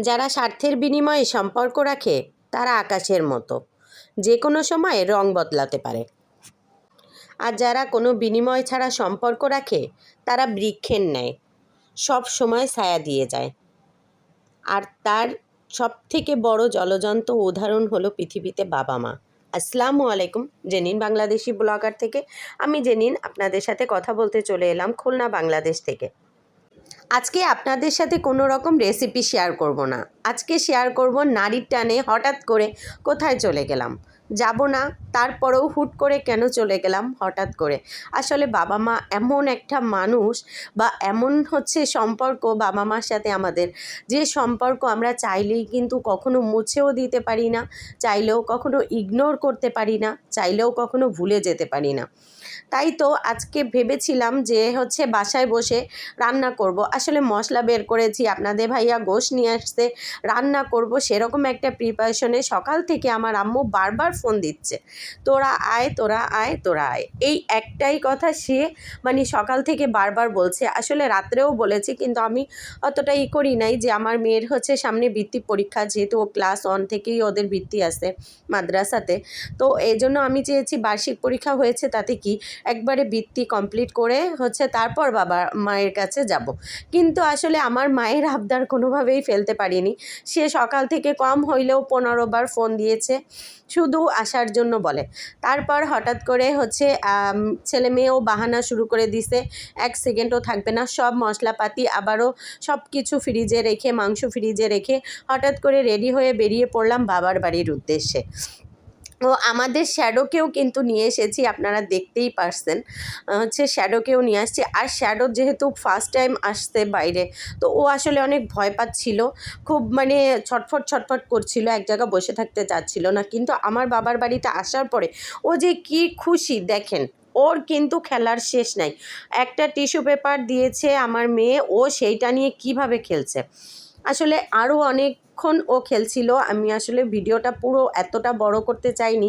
যারা স্বার্থের বিনিময়ে সম্পর্ক রাখে, তারা আকাশের মতো। যে কোনো সময় রং বদলাতে পারে। আর যারা কোনো বিনিময় ছাড়া সম্পর্ক রাখে, তারা বৃক্ষের ন্যায় সব সময় ছায়া দিয়ে যায়। আর তার সব থেকে বড় জলজন্ত উদাহরণ হলো পৃথিবীতে বাবা মা। আসসালামু আলাইকুম, জেনিন বাংলাদেশি ব্লগার থেকে। আমি জেনিন, আপনাদের সাথে কথা বলতে চলে এলাম খুলনা, বাংলাদেশ থেকে। আজকে আপনাদের সাথে কোনো রকম রেসিপি শেয়ার করব না। আজকে শেয়ার করব নারীর টানে হঠাৎ করে কোথায় চলে গেলাম। যাব না, তারপরেও হুট করে কেন চলে গেলাম হঠাৎ করে? আসলে বাবা মা এমন একটা মানুষ বা এমন হচ্ছে সম্পর্ক বাবা মার সাথে আমাদের। যে সম্পর্ক আমরা চাইলেই কিন্তু কখনো মুছেও দিতে পারি না, চাইলেও কখনো ইগনোর করতে পারি না, চাইলেও কখনো ভুলে যেতে পারি না। তাই তো আজকে ভেবেছিলাম যে হচ্ছে বাসায় বসে রান্না করব। আসলে মশলা বের করেছি, আপনাদের ভাইয়া গোশ নিয়ে আসতে রান্না করব সেরকম একটা প্রিপারেশনে সকাল থেকে আমার আম্মু বারবার ফোন দিচ্ছে। তোরা আয় তোরা আয় তোরা আয়। এই একটাই কথা সে মানে সকাল থেকে বারবার বলছে। আসলে রাত্রেও বলেছি কিন্তু আমি অতটা ই করি নাই যে আমার মেয়ের হচ্ছে সামনে বৃত্তি পরীক্ষা যেহেতু ও ক্লাস ওয়ান থেকেই ওদের বৃত্তি আছে মাদ্রাসাতে। তো এই জন্য আমি চেয়েছি বার্ষিক পরীক্ষা হয়েছে তাতে কি একবারে বৃত্তি কমপ্লিট করে হচ্ছে তারপর বাবা মায়ের কাছে যাব। কিন্তু আসলে আমার মায়ের আবদার কোনোভাবেই ফেলতে পারিনি। সে সকাল থেকে কম হইলেও পনেরো বার ফোন দিয়েছে, শুধু আসার জন্য বলে। তারপর হঠাৎ করে হচ্ছে ছেলে মেয়েও বাহানা শুরু করে দিছে, এক সেকেন্ডও থাকবে না, সব মশলাপাতি আবারও সব কিছু ফ্রিজে রেখে, মাংস ফ্রিজে রেখে হঠাৎ করে রেডি হয়ে বেরিয়ে পড়লাম বাবার বাড়ির উদ্দেশ্যে। ও আমাদের শ্যাডোকেও কিন্তু নিয়ে এসেছি, আপনারা দেখতেই পারছেন। হচ্ছে শ্যাডোকেও নিয়ে আসছি। আর শ্যাডো যেহেতু ফার্স্ট টাইম আসছে বাইরে, তো ও আসলে অনেক ভয় পাচ্ছিল। খুব মানে ছটফট ছটফট করছিল, এক জায়গায় বসে থাকতে চাচ্ছিল না। কিন্তু আমার বাবার বাড়িতে আসার পরে ও যে কি খুশি, দেখেন, ওর কিন্তু খেলার শেষ নাই। একটা টিস্যু পেপার দিয়েছে আমার মেয়ে, ও সেইটা নিয়ে কীভাবে খেলছে? আসলে আরও অনেকক্ষণ ও খেলছিল, আমি আসলে ভিডিওটা পুরো এতটা বড় করতে চাইনি।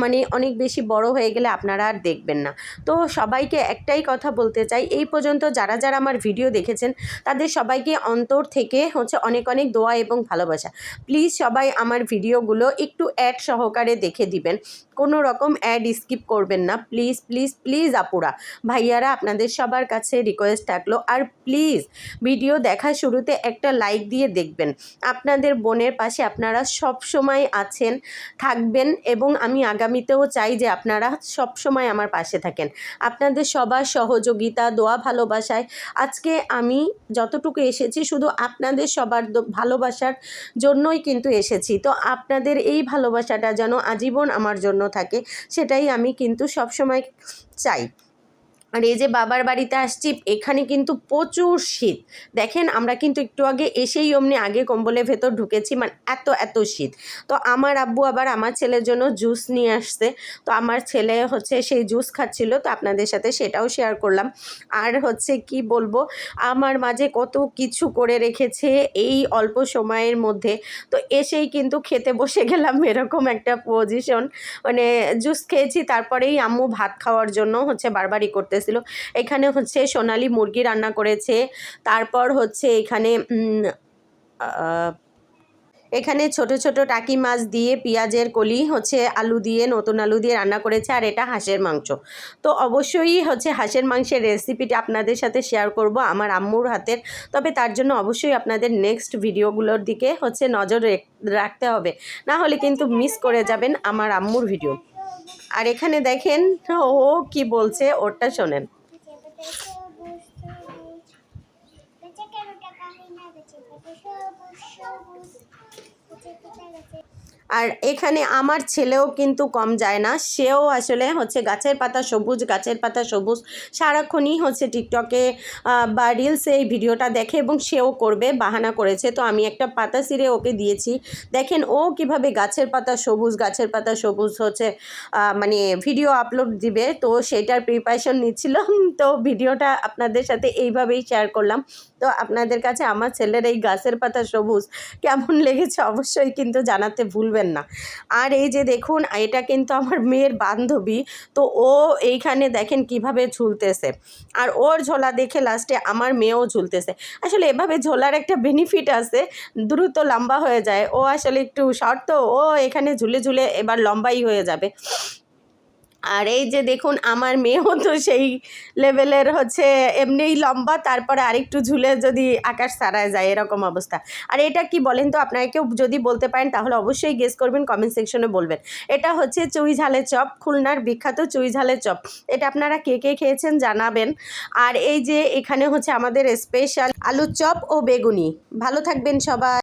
মানে অনেক বেশি বড় হয়ে গেলে আপনারা আর দেখবেন না। তো সবাইকে একটাই কথা বলতে চাই, এই পর্যন্ত যারা যারা আমার ভিডিও দেখেছেন, তাদের সবাইকে অন্তর থেকে হচ্ছে অনেক অনেক দোয়া এবং ভালোবাসা। প্লিজ সবাই আমার ভিডিওগুলো একটু অ্যাড সহকারে দেখে দিবেন। কোনো রকম অ্যাড স্কিপ করবেন না। প্লিজ প্লিজ প্লিজ আপুরা, ভাইয়ারা, আপনাদের সবার কাছে রিকোয়েস্ট থাকল। আর প্লিজ, ভিডিও দেখার শুরুতে একটা লাইক দিয়ে দেখবেন। আপনাদের বোনের পাশে আপনারা সব সময় আছেন, থাকবেন এবং আমি আগামীতেও চাই যে আপনারা সব সময় আমার পাশে থাকেন। আপনাদের সবার সহযোগিতা, দোয়া, ভালোবাসায় আজকে আমি যতটুকু এসেছি শুধু আপনাদের সবার ভালোবাসার জন্যই কিন্তু এসেছি। তো আপনাদের এই ভালোবাসাটা যেন আজীবন আমার জন্য থাকে, সেটাই আমি কিন্তু সব সময় চাই। আর এই যে বাবার বাড়িতে আসছি, এখানে কিন্তু প্রচুর শীত। দেখেন, আমরা কিন্তু একটু আগে এসেই অমনি আগে কম্বলের ভেতর ঢুকেছি মানে এত এত শীত। তো আমার আব্বু আবার আমার ছেলের জন্য জুস নিয়ে আসছে। তো আমার ছেলে হচ্ছে সেই জুস খাচ্ছিল, তো আপনাদের সাথে সেটাও শেয়ার করলাম। আর হচ্ছে কি বলব, আমার মাঝে কত কিছু করে রেখেছে এই অল্প সময়ের মধ্যে। তো এসেই কিন্তু খেতে বসে গেলাম এরকম একটা পজিশন মানে জুস খেয়েছি, তারপরেই আম্মু ভাত খাওয়ার জন্য হচ্ছে বারবারই করতেছিল এখানে হচ্ছে সোনালি মুরগি রান্না করেছে। তারপর হচ্ছে এখানে এখানে ছোট ছোট টাকি মাছ দিয়ে পেঁয়াজের কলি হচ্ছে আলু দিয়ে, নতুন আলু দিয়ে রান্না করেছে আর এটা হাঁসের মাংস। তো অবশ্যই হচ্ছে হাঁসের মাংসের রেসিপিটা আপনাদের সাথে শেয়ার করব আমার আম্মুর হাতের। তবে তার জন্য অবশ্যই আপনাদের নেক্সট ভিডিওগুলোর দিকে হচ্ছে নজর রেখ- রাখতে হবে। না হলে কিন্তু মিস করে যাবেন আমার আম্মুর ভিডিও আর এখানে দেখেন ও কি বলছে ওরটা শোনেন। আর এখানে আমার ছেলেও কিন্তু কম যায় না। সেও আসলে হচ্ছে গাছের পাতা সবুজ, গাছের পাতা সবুজ। সারাক্ষণই হচ্ছে টিকটকে বা রিলসে এই ভিডিওটা দেখে এবং সেও করবে, বাহানা করেছে। তো আমি একটা পাতা ছিঁড়ে ওকে দিয়েছি। দেখেন ও কীভাবে গাছের পাতা সবুজ, গাছের পাতা সবুজ হচ্ছে মানে ভিডিও আপলোড দিবে। তো সেটার প্রিপারেশন নিচ্ছিলাম। তো ভিডিওটা আপনাদের সাথে এইভাবেই শেয়ার করলাম। তো আপনাদের কাছে আমার ছেলের এই গাছের পাতা সবুজ কেমন লেগেছে অবশ্যই কিন্তু জানাতে ভুলবেন না। আর এই যে দেখুন, এটা কিন্তু আমার মেয়ের বান্ধবী, তো ও এইখানে দেখেন কীভাবে ঝুলতেছে। আর ওর ঝোলা দেখে লাস্টে আমার মেয়েও ঝুলতেছে। আসলে এভাবে ঝোলার একটা বেনিফিট আছে, দ্রুত লম্বা হয়ে যায়। ও আসলে একটু শর্ট তো ও এখানে ঝুলে ঝুলে এবার লম্বাই হয়ে যাবে। আর এই যে দেখুন, আমার মেয়েও তো সেই লেভেলের হচ্ছে এমনিই লম্বা, তারপরে আরেকটু ঝুলে যদি আকাশ ছাড়ায় যায়, এরকম অবস্থা। আর এটা কি বলেন তো, আপনারা কেউ যদি বলতে পারেন, তাহলে অবশ্যই গেস করবেন কমেন্ট সেকশনে বলবেন। এটা হচ্ছে চুই ঝালের চপ, খুলনার বিখ্যাত চুই ঝালের চপ। এটা আপনারা কে কে খেয়েছেন জানাবেন। আর এই যে এখানে হচ্ছে আমাদের স্পেশাল আলুর চপ ও বেগুনি। ভালো থাকবেন সবাই।